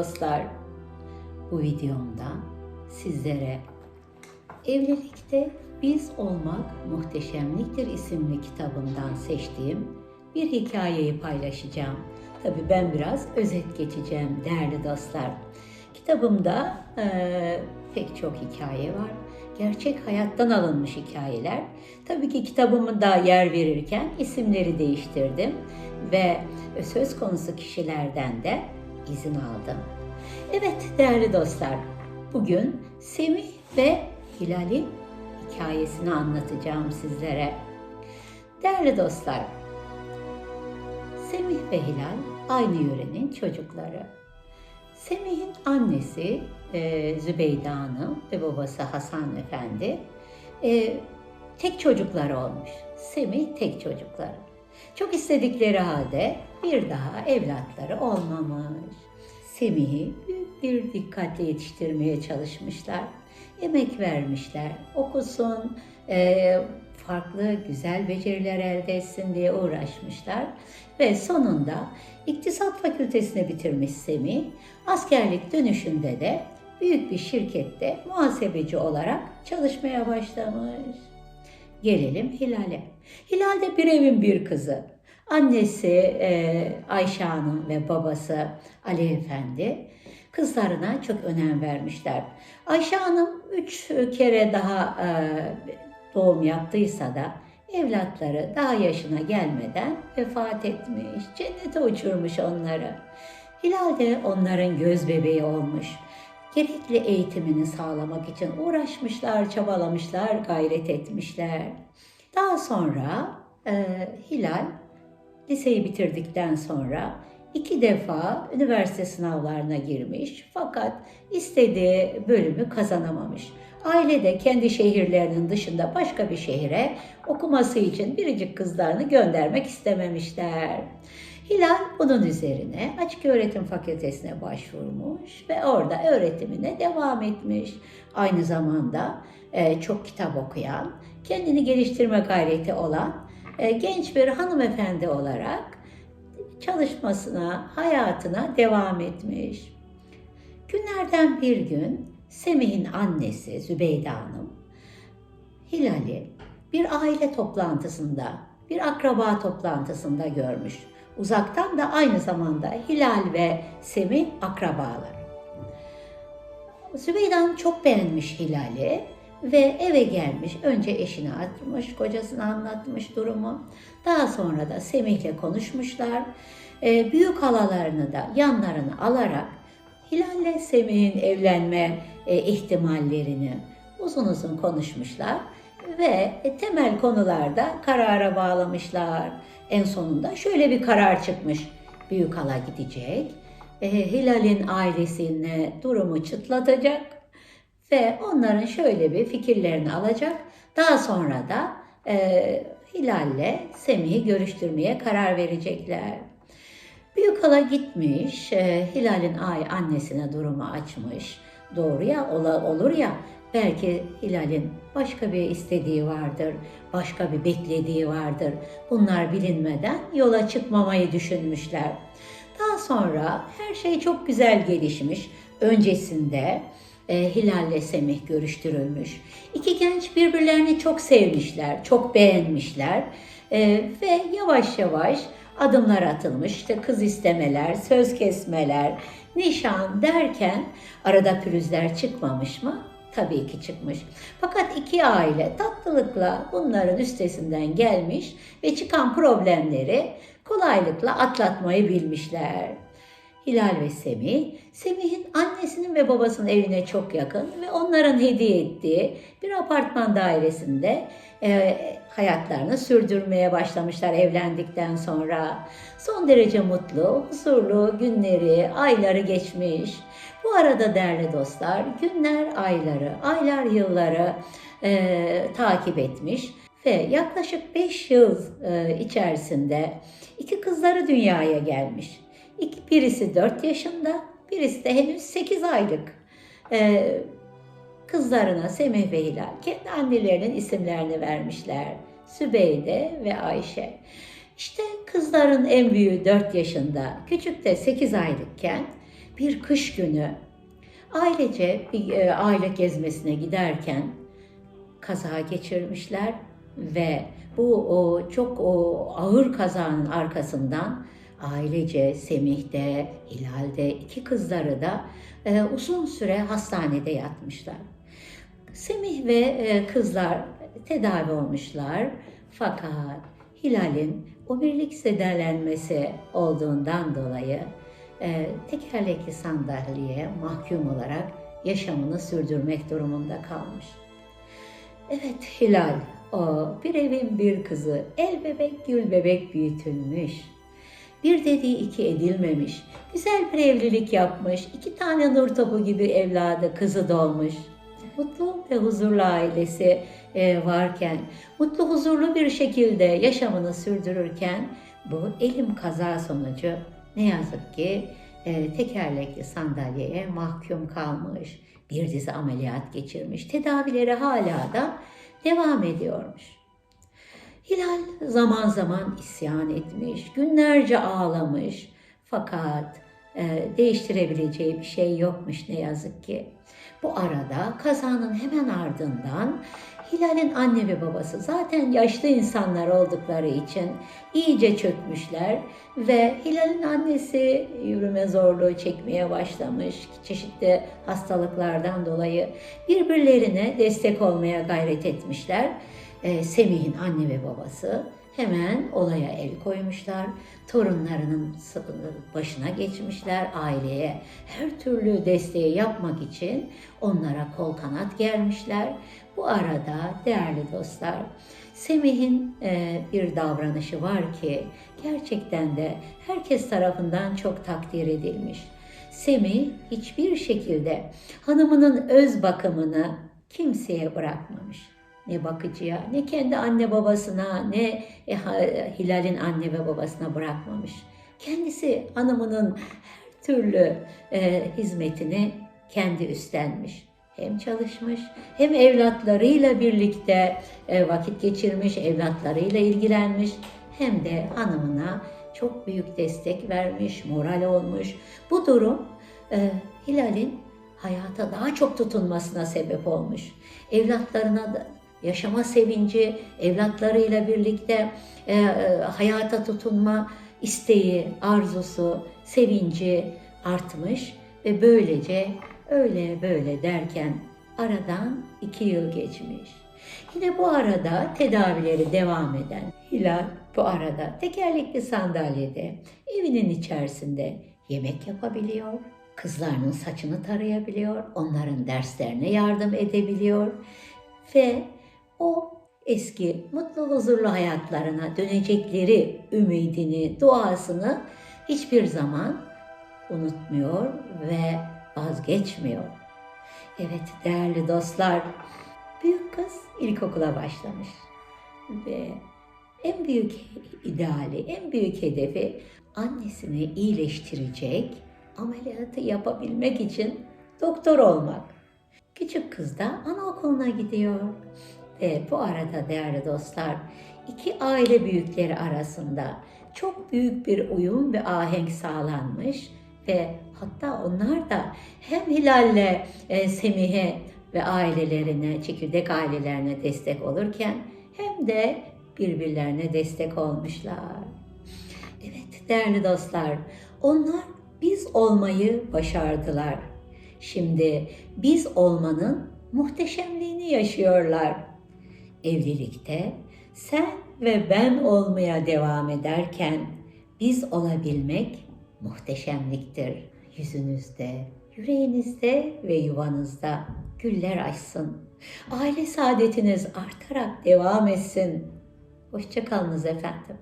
dostlar. Bu videomda sizlere Evlilikte Biz Olmak Muhteşemliktir isimli kitabımdan seçtiğim bir hikayeyi paylaşacağım. Tabii ben biraz özet geçeceğim değerli dostlar. Kitabımda eee, pek çok hikaye var. Gerçek hayattan alınmış hikayeler. Tabii ki kitabımı da yer verirken isimleri değiştirdim ve söz konusu kişilerden de izin aldım. Evet değerli dostlar, bugün Semih ve Hilal'in hikayesini anlatacağım sizlere. Değerli dostlar, Semih ve Hilal aynı yörenin çocukları. Semih'in annesi e, Zübeyde Hanım ve babası Hasan Efendi e, tek çocukları olmuş. Semih tek çocukları. Çok istedikleri halde bir daha evlatları olmamış. Semih'i bir dikkatle yetiştirmeye çalışmışlar. Emek vermişler, okusun, e, farklı güzel beceriler elde etsin diye uğraşmışlar. Ve sonunda İktisat Fakültesini bitirmiş Semih, askerlik dönüşünde de büyük bir şirkette muhasebeci olarak çalışmaya başlamış. Gelelim Hilal'e. Hilal de bir evin bir kızı. Annesi e, Ayşe Hanım ve babası Ali Efendi kızlarına çok önem vermişler. Ayşe Hanım üç kere daha e, doğum yaptıysa da evlatları daha yaşına gelmeden vefat etmiş, cennete uçurmuş onları. Hilal de onların göz bebeği olmuş. Gerekli eğitimini sağlamak için uğraşmışlar, çabalamışlar, gayret etmişler. Daha sonra e, Hilal liseyi bitirdikten sonra iki defa üniversite sınavlarına girmiş fakat istediği bölümü kazanamamış. Aile de kendi şehirlerinin dışında başka bir şehire okuması için biricik kızlarını göndermek istememişler. Hilal bunun üzerine Açık Öğretim Fakültesine başvurmuş ve orada öğretimine devam etmiş. Aynı zamanda e, çok kitap okuyan, kendini geliştirme gayreti olan genç bir hanımefendi olarak çalışmasına, hayatına devam etmiş. Günlerden bir gün Semih'in annesi Zübeyde Hanım Hilal'i bir aile toplantısında, bir akraba toplantısında görmüş. Uzaktan da aynı zamanda Hilal ve Semih akrabalar. Zübeyde Hanım çok beğenmiş Hilal'i ve eve gelmiş. Önce eşine atmış, kocasına anlatmış durumu. Daha sonra da Semih'le konuşmuşlar. Ee, büyük halalarını da yanlarına alarak Hilal'le Semih'in evlenme e, ihtimallerini uzun uzun konuşmuşlar ve e, temel konularda karara bağlamışlar. En sonunda şöyle bir karar çıkmış. Büyük hala gidecek, e, Hilal'in ailesine durumu çıtlatacak ve onların şöyle bir fikirlerini alacak. Daha sonra da e, Hilal'le Semih'i görüştürmeye karar verecekler. Büyük hala gitmiş, e, Hilal'in ay annesine durumu açmış. Doğru ya, ola, olur ya, belki Hilal'in başka bir istediği vardır, başka bir beklediği vardır. Bunlar bilinmeden yola çıkmamayı düşünmüşler. Daha sonra her şey çok güzel gelişmiş. Öncesinde e, Hilal ile Semih görüştürülmüş. İki genç birbirlerini çok sevmişler, çok beğenmişler E, ve yavaş yavaş adımlar atılmış. İşte kız istemeler, söz kesmeler, nişan derken arada pürüzler çıkmamış mı? Tabii ki çıkmış. Fakat iki aile tatlılıkla bunların üstesinden gelmiş ve çıkan problemleri kolaylıkla atlatmayı bilmişler. Hilal ve Semih, Semih'in annesinin ve babasının evine çok yakın ve onların hediye ettiği bir apartman dairesinde e, hayatlarını sürdürmeye başlamışlar evlendikten sonra. Son derece mutlu, huzurlu günleri, ayları geçmiş. Bu arada değerli dostlar, günler ayları, aylar yılları e, takip etmiş ve yaklaşık 5 yıl e, içerisinde iki kızları dünyaya gelmiş. İki, birisi 4 yaşında, birisi de henüz 8 aylık. Ee, kızlarına Semih ve Hilal kendi annelerinin isimlerini vermişler. Sübeyde ve Ayşe. İşte kızların en büyüğü 4 yaşında, küçük de 8 aylıkken bir kış günü ailece bir e, aile gezmesine giderken kaza geçirmişler ve bu o çok o ağır kazanın arkasından ailece Semih'de, Hilal'de iki kızları da e, uzun süre hastanede yatmışlar. Semih ve e, kızlar tedavi olmuşlar fakat Hilal'in omurilik zedelenmesi olduğundan dolayı e, tekerlekli sandalyeye mahkum olarak yaşamını sürdürmek durumunda kalmış. Evet Hilal, o bir evin bir kızı, el bebek gül bebek büyütülmüş. Bir dediği iki edilmemiş. Güzel bir evlilik yapmış. iki tane nur topu gibi evladı, kızı doğmuş. Mutlu ve huzurlu ailesi e, varken, mutlu huzurlu bir şekilde yaşamını sürdürürken bu elim kaza sonucu ne yazık ki e, tekerlekli sandalyeye mahkum kalmış. Bir dizi ameliyat geçirmiş. Tedavileri hala da devam ediyormuş. Hilal zaman zaman isyan etmiş, günlerce ağlamış. Fakat e, değiştirebileceği bir şey yokmuş ne yazık ki. Bu arada kazanın hemen ardından Hilal'in anne ve babası zaten yaşlı insanlar oldukları için iyice çökmüşler ve Hilal'in annesi yürüme zorluğu çekmeye başlamış çeşitli hastalıklardan dolayı birbirlerine destek olmaya gayret etmişler. Ee, Semih'in anne ve babası hemen olaya el koymuşlar. Torunlarının başına geçmişler aileye. Her türlü desteği yapmak için onlara kol kanat germişler. Bu arada değerli dostlar, Semih'in e, bir davranışı var ki gerçekten de herkes tarafından çok takdir edilmiş. Semih hiçbir şekilde hanımının öz bakımını kimseye bırakmamış ne bakıcıya, ne kendi anne babasına, ne e, Hilal'in anne ve babasına bırakmamış. Kendisi hanımının her türlü e, hizmetini kendi üstlenmiş. Hem çalışmış hem evlatlarıyla birlikte e, vakit geçirmiş, evlatlarıyla ilgilenmiş hem de hanımına çok büyük destek vermiş, moral olmuş. Bu durum e, Hilal'in hayata daha çok tutunmasına sebep olmuş. Evlatlarına da yaşama sevinci, evlatlarıyla birlikte e, e, hayata tutunma isteği, arzusu, sevinci artmış ve böylece öyle böyle derken aradan iki yıl geçmiş. Yine bu arada tedavileri devam eden Hilal bu arada tekerlekli sandalyede evinin içerisinde yemek yapabiliyor, kızlarının saçını tarayabiliyor, onların derslerine yardım edebiliyor ve o eski mutlu huzurlu hayatlarına dönecekleri ümidini, duasını hiçbir zaman unutmuyor ve vazgeçmiyor. Evet değerli dostlar, büyük kız ilkokula başlamış ve en büyük ideali, en büyük hedefi annesini iyileştirecek, ameliyatı yapabilmek için doktor olmak. Küçük kız da anaokuluna gidiyor. Ve bu arada değerli dostlar, iki aile büyükleri arasında çok büyük bir uyum ve ahenk sağlanmış ve hatta onlar da hem Hilal'le e, Semih'e ve ailelerine, çekirdek ailelerine destek olurken hem de birbirlerine destek olmuşlar. Evet değerli dostlar, onlar biz olmayı başardılar. Şimdi biz olmanın muhteşemliğini yaşıyorlar evlilikte sen ve ben olmaya devam ederken biz olabilmek muhteşemliktir. Yüzünüzde, yüreğinizde ve yuvanızda güller açsın. Aile saadetiniz artarak devam etsin. Hoşçakalınız efendim.